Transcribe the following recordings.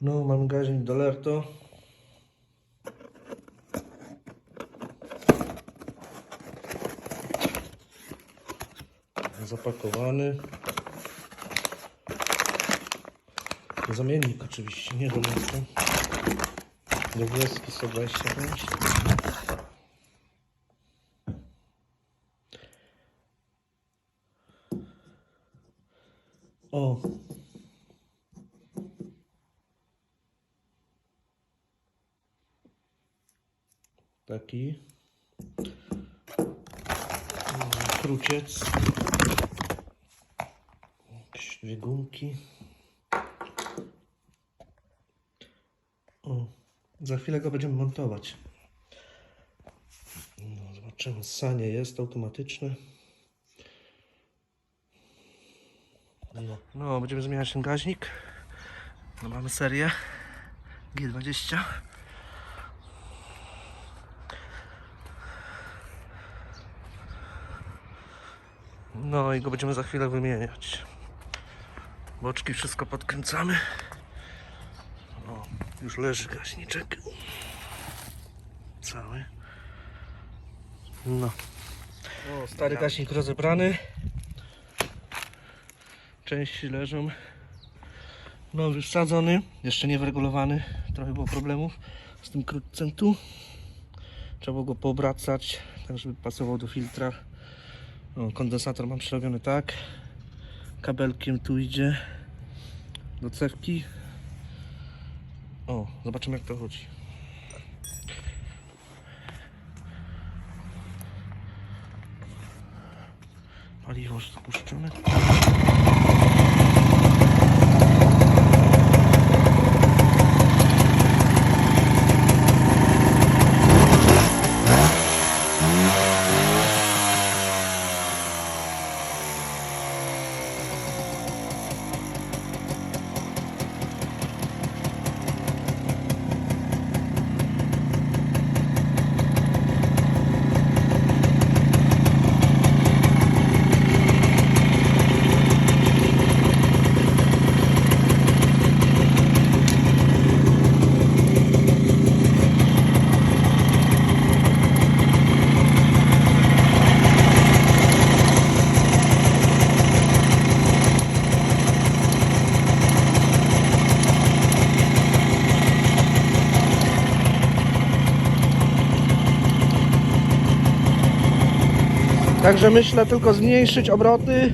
No, mamy gaźnik Dolerto. Zapakowany. Zamiennik oczywiście, nie Dolerto. Niebieski 125. O, taki. Kruciec. Jakieś dwie gumki. O, za chwilę go będziemy montować. No, zobaczymy, sanie jest automatyczne. No, no będziemy zmieniać ten gaźnik. No, mamy serię G20 No i go będziemy za chwilę wymieniać. Boczki wszystko podkręcamy. O, już leży gaśniczek. Cały. No. O, stary gaśnik rozebrany. Części leżą. Nowy wsadzony, jeszcze nie wyregulowany. Trochę było problemów z tym krótcem tu. Trzeba było go poobracać, tak żeby pasował do filtra. O, kondensator mam przerobiony tak. Kabelkiem tu idzie do cewki. O, zobaczymy jak to chodzi. Paliwo spuszczone. Także myślę tylko zmniejszyć obroty.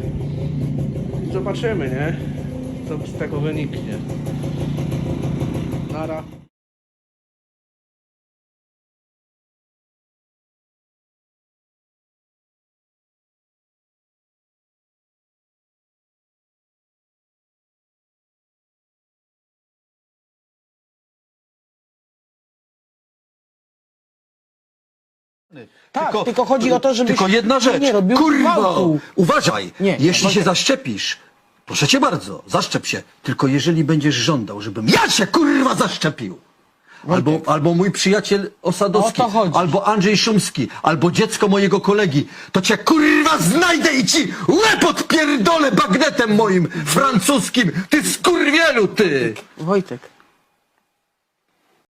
Zobaczymy, nie? Co z tego wyniknie. Nara. Tak, tylko, chodzi o to, żebyś Tylko jedna rzecz. nie robił Kurwa! gwałtu. Uważaj! Nie, Jeśli się zaszczepisz, proszę cię bardzo, zaszczep się. Tylko jeżeli będziesz żądał, żebym ja się kurwa zaszczepił. Albo, albo mój przyjaciel Osadowski, O to chodzi. albo Andrzej Szumski, albo dziecko mojego kolegi, to cię kurwa znajdę i ci łeb odpierdolę bagnetem moim francuskim, ty skurwielu ty! Wojtek,